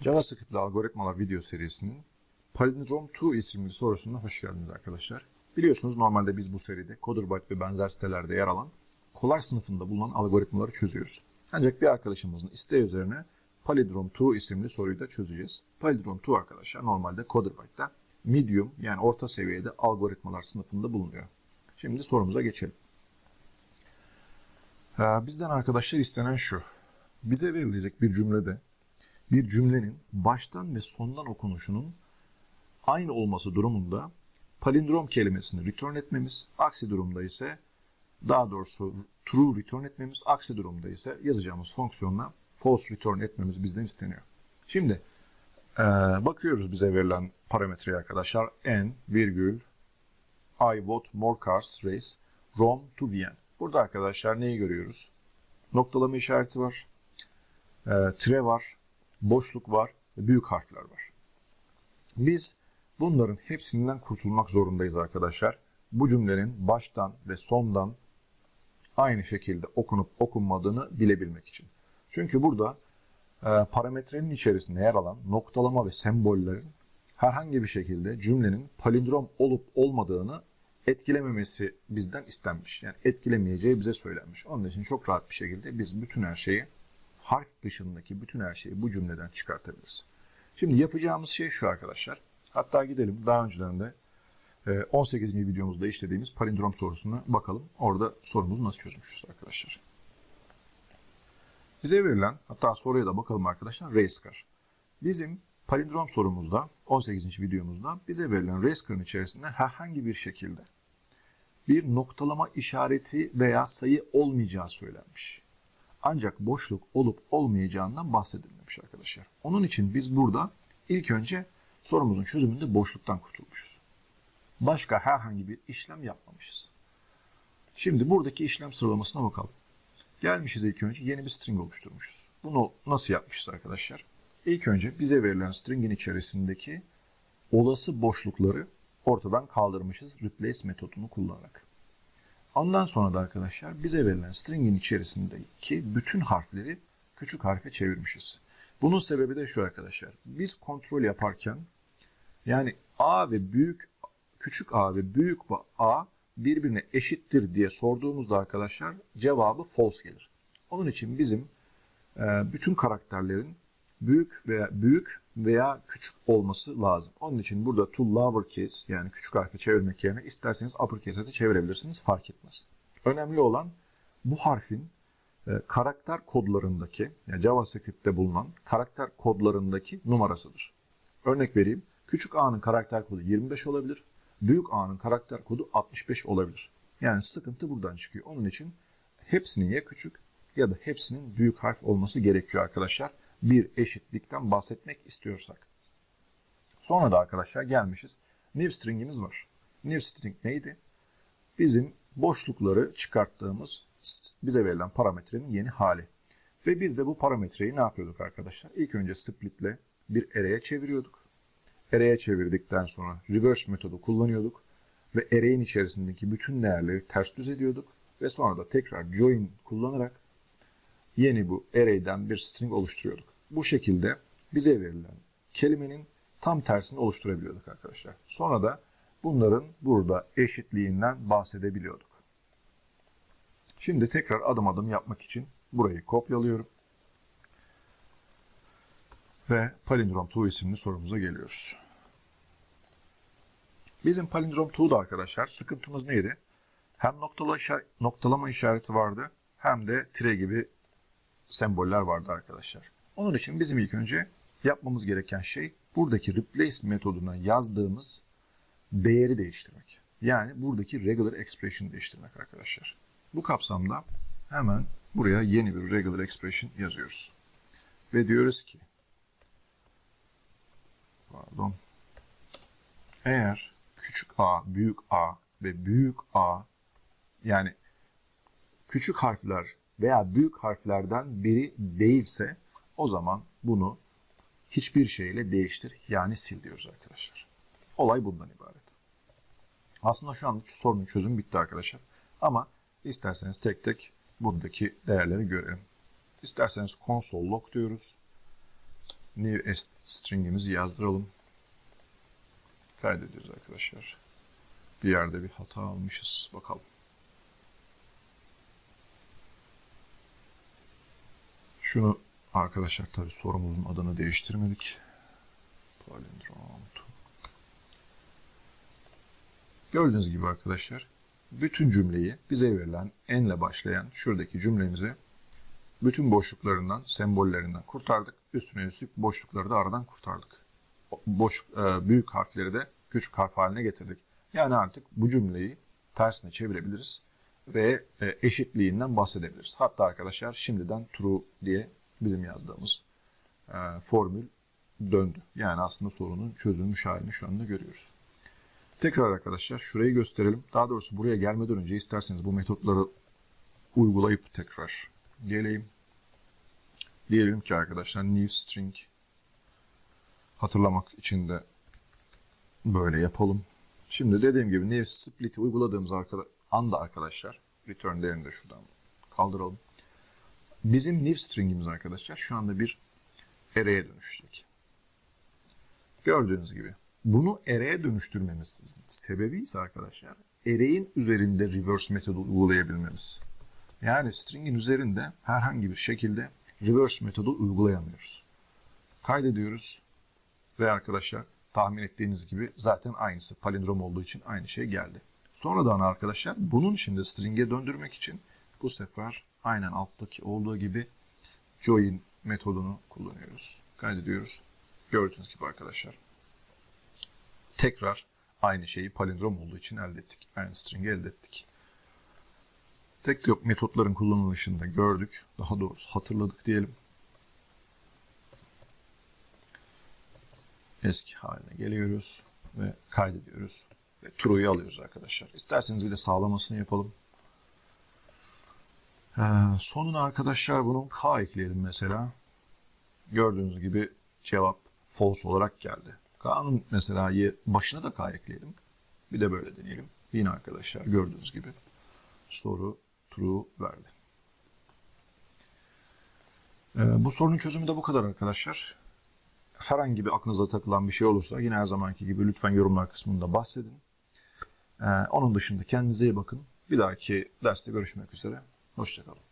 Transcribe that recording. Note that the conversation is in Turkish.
JavaScript ile algoritmalar video serisinin Palindrome 2 isimli sorusuna hoş geldiniz arkadaşlar. Biliyorsunuz normalde biz bu seride Coderbyte ve benzer sitelerde yer alan kolay sınıfında bulunan algoritmaları çözüyoruz. Ancak bir arkadaşımızın isteği üzerine Palindrome 2 isimli soruyu da çözeceğiz. Palindrome 2 arkadaşlar normalde Coderbyte'da medium yani orta seviyede algoritmalar sınıfında bulunuyor. Şimdi sorumuza geçelim. Ee, Bizden arkadaşlar istenen şu. Bize verilecek bir cümlede bir cümlenin baştan ve sondan okunuşunun aynı olması durumunda palindrom kelimesini return etmemiz, aksi durumda ise daha doğrusu true return etmemiz, aksi durumda ise yazacağımız fonksiyonla false return etmemiz bizden isteniyor. Şimdi eee, bakıyoruz bize verilen parametreye arkadaşlar n virgül I vote more cars race Rome to Vienna. Burada arkadaşlar neyi görüyoruz? Noktalama işareti var, e, tire var, boşluk var ve büyük harfler var. Biz bunların hepsinden kurtulmak zorundayız arkadaşlar. Bu cümlenin baştan ve sondan aynı şekilde okunup okunmadığını bilebilmek için. Çünkü burada e, parametrenin içerisinde yer alan noktalama ve sembollerin herhangi bir şekilde cümlenin palindrom olup olmadığını etkilememesi bizden istenmiş. Yani etkilemeyeceği bize söylenmiş. Onun için çok rahat bir şekilde biz bütün her şeyi harf dışındaki bütün her şeyi bu cümleden çıkartabiliriz. Şimdi yapacağımız şey şu arkadaşlar. Hatta gidelim daha önceden de e, 18. videomuzda işlediğimiz palindrom sorusuna bakalım. Orada sorumuzu nasıl çözmüşüz arkadaşlar. Bize verilen, hatta soruya da bakalım arkadaşlar, racecar. Bizim palindrom sorumuzda, 18. videomuzda bize verilen racecar'ın içerisinde herhangi bir şekilde bir noktalama işareti veya sayı olmayacağı söylenmiş. Ancak boşluk olup olmayacağından bahsedilmemiş arkadaşlar. Onun için biz burada ilk önce sorumuzun çözümünde boşluktan kurtulmuşuz. Başka herhangi bir işlem yapmamışız. Şimdi buradaki işlem sıralamasına bakalım. Gelmişiz ilk önce yeni bir string oluşturmuşuz. Bunu nasıl yapmışız arkadaşlar? İlk önce bize verilen stringin içerisindeki olası boşlukları ortadan kaldırmışız replace metodunu kullanarak. Ondan sonra da arkadaşlar bize verilen stringin içerisindeki bütün harfleri küçük harfe çevirmişiz. Bunun sebebi de şu arkadaşlar. Biz kontrol yaparken yani a ve büyük küçük a ve büyük a birbirine eşittir diye sorduğumuzda arkadaşlar cevabı false gelir. Onun için bizim e, bütün karakterlerin büyük veya büyük veya küçük olması lazım. Onun için burada to lowercase yani küçük harfe çevirmek yerine isterseniz uppercase'e de çevirebilirsiniz fark etmez. Önemli olan bu harfin e, karakter kodlarındaki yani JavaScript'te bulunan karakter kodlarındaki numarasıdır. Örnek vereyim. Küçük A'nın karakter kodu 25 olabilir. Büyük A'nın karakter kodu 65 olabilir. Yani sıkıntı buradan çıkıyor. Onun için hepsinin ya küçük ya da hepsinin büyük harf olması gerekiyor arkadaşlar. Bir eşitlikten bahsetmek istiyorsak. Sonra da arkadaşlar gelmişiz. New string'imiz var. New string neydi? Bizim boşlukları çıkarttığımız bize verilen parametrenin yeni hali. Ve biz de bu parametreyi ne yapıyorduk arkadaşlar? İlk önce split'le bir array'e çeviriyorduk. Array'e çevirdikten sonra reverse metodu kullanıyorduk. Ve array'in içerisindeki bütün değerleri ters düz ediyorduk. Ve sonra da tekrar join kullanarak yeni bu array'den bir string oluşturuyorduk. Bu şekilde bize verilen kelimenin tam tersini oluşturabiliyorduk arkadaşlar. Sonra da bunların burada eşitliğinden bahsedebiliyorduk. Şimdi tekrar adım adım yapmak için burayı kopyalıyorum. Ve palindrom 2 isimli sorumuza geliyoruz. Bizim palindrom 2'da arkadaşlar sıkıntımız neydi? Hem noktalama işareti vardı hem de tire gibi semboller vardı arkadaşlar. Onun için bizim ilk önce yapmamız gereken şey buradaki replace metoduna yazdığımız değeri değiştirmek. Yani buradaki regular expression değiştirmek arkadaşlar. Bu kapsamda hemen buraya yeni bir regular expression yazıyoruz. Ve diyoruz ki pardon eğer küçük a, büyük a ve büyük a yani küçük harfler veya büyük harflerden biri değilse o zaman bunu hiçbir şeyle değiştir yani sil diyoruz arkadaşlar. Olay bundan ibaret. Aslında şu anda sorunun çözümü bitti arkadaşlar. Ama isterseniz tek tek buradaki değerleri görelim. İsterseniz console log diyoruz. new string'imizi yazdıralım. Kaydediyoruz arkadaşlar. Bir yerde bir hata almışız. Bakalım. Şunu arkadaşlar tabii sorumuzun adını değiştirmedik. Palindrom. Gördüğünüz gibi arkadaşlar bütün cümleyi bize verilen enle başlayan şuradaki cümlemizi bütün boşluklarından, sembollerinden kurtardık. Üstüne üstlük boşlukları da aradan kurtardık. Boş, e, büyük harfleri de küçük harf haline getirdik. Yani artık bu cümleyi tersine çevirebiliriz ve e, eşitliğinden bahsedebiliriz. Hatta arkadaşlar şimdiden true diye bizim yazdığımız e, formül döndü. Yani aslında sorunun çözülmüş halini şu anda görüyoruz. Tekrar arkadaşlar şurayı gösterelim. Daha doğrusu buraya gelmeden önce isterseniz bu metotları uygulayıp tekrar geleyim. Diyelim ki arkadaşlar new string hatırlamak için de böyle yapalım. Şimdi dediğim gibi new split'i uyguladığımız arkada, anda arkadaşlar return değerini de şuradan kaldıralım. Bizim new string'imiz arkadaşlar şu anda bir array'e dönüşecek. Gördüğünüz gibi bunu array'e dönüştürmemizin sebebi ise arkadaşlar array'in üzerinde reverse metodu uygulayabilmemiz. Yani string'in üzerinde herhangi bir şekilde reverse metodu uygulayamıyoruz. Kaydediyoruz ve arkadaşlar tahmin ettiğiniz gibi zaten aynısı palindrom olduğu için aynı şey geldi. Sonradan arkadaşlar bunun şimdi string'e döndürmek için bu sefer aynen alttaki olduğu gibi join metodunu kullanıyoruz. Kaydediyoruz. Gördüğünüz gibi arkadaşlar tekrar aynı şeyi palindrom olduğu için elde ettik. Aynı string'i elde ettik. Tek tek metotların kullanılışını da gördük. Daha doğrusu hatırladık diyelim. Eski haline geliyoruz ve kaydediyoruz. Ve true'yu alıyoruz arkadaşlar. İsterseniz bir de sağlamasını yapalım. Ee, sonuna arkadaşlar bunun k ekleyelim mesela. Gördüğünüz gibi cevap false olarak geldi. K'nın mesela başına da k ekleyelim. Bir de böyle deneyelim. Yine arkadaşlar gördüğünüz gibi soru true verdi. Ee, bu sorunun çözümü de bu kadar arkadaşlar. Herhangi bir aklınıza takılan bir şey olursa yine her zamanki gibi lütfen yorumlar kısmında bahsedin. Ee, onun dışında kendinize iyi bakın. Bir dahaki derste görüşmek üzere. Hoşçakalın.